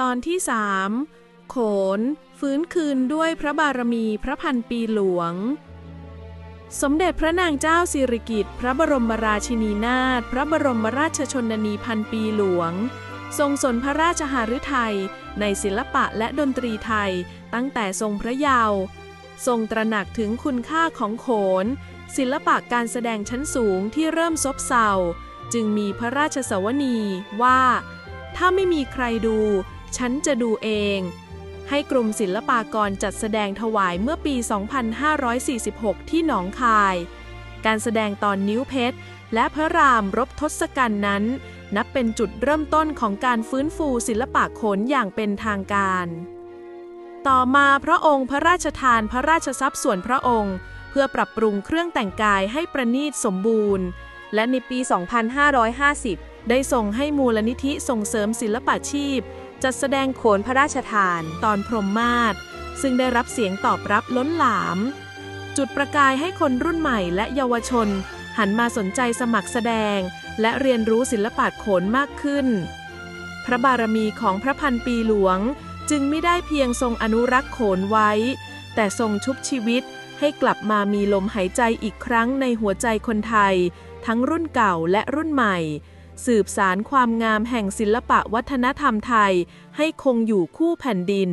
ตอนที่สามโขน ฟื้นคืนด้วยพระบารมีพระพันปีหลวง สมเด็จพระนางเจ้าสิริกิติ์พระบรมราชินีนาถพระบรมราชชนนีพันปีหลวง ทรงสนพระราชหฤทัยในศิลปะและดนตรีไทยตั้งแต่ทรงพระเยาว์ทรงตระหนักถึงคุณค่าของโขน ศิลปะการแสดงชั้นสูงที่เริ่มซบเซาจึงมีพระราชสวนีว่า ถ้าไม่มีใครดู ฉันจะดูเอง ให้กรมศิลปากรจัดแสดงถวายเมื่อปี 2546 ที่หนองคาย การแสดงตอนนิ้วเพชร และพระรามรบทศกัณฐ์นั้น นับเป็นจุดเริ่มต้นของการฟื้นฟูศิลปะโขนอย่างเป็นทางการ ต่อมาพระองค์พระราชทานพระราชทรัพย์ส่วนพระองค์เพื่อปรับปรุงเครื่องแต่งกายให้ประณีตสมบูรณ์ และในปี 2550 ได้ส่งให้มูลนิธิส่งเสริมศิลปาชีพ จัดแสดงโขนพระราชทานตอนพรหมมาศซึ่งได้รับเสียงตอบรับล้นหลาม จุดประกายให้คนรุ่นใหม่และเยาวชน หันมาสนใจสมัครแสดง และเรียนรู้ศิลปะโขนมากขึ้น พระบารมีของพระพันปีหลวง จึงไม่ได้เพียงทรงอนุรักษ์โขนไว้ แต่ทรงชุบชีวิตให้กลับมามีลมหายใจอีกครั้งในหัวใจคนไทย ทั้งรุ่นเก่าและรุ่นใหม่ สืบสารความงามแห่งศิลปะวัฒนธรรมไทยให้คงอยู่คู่แผ่นดิน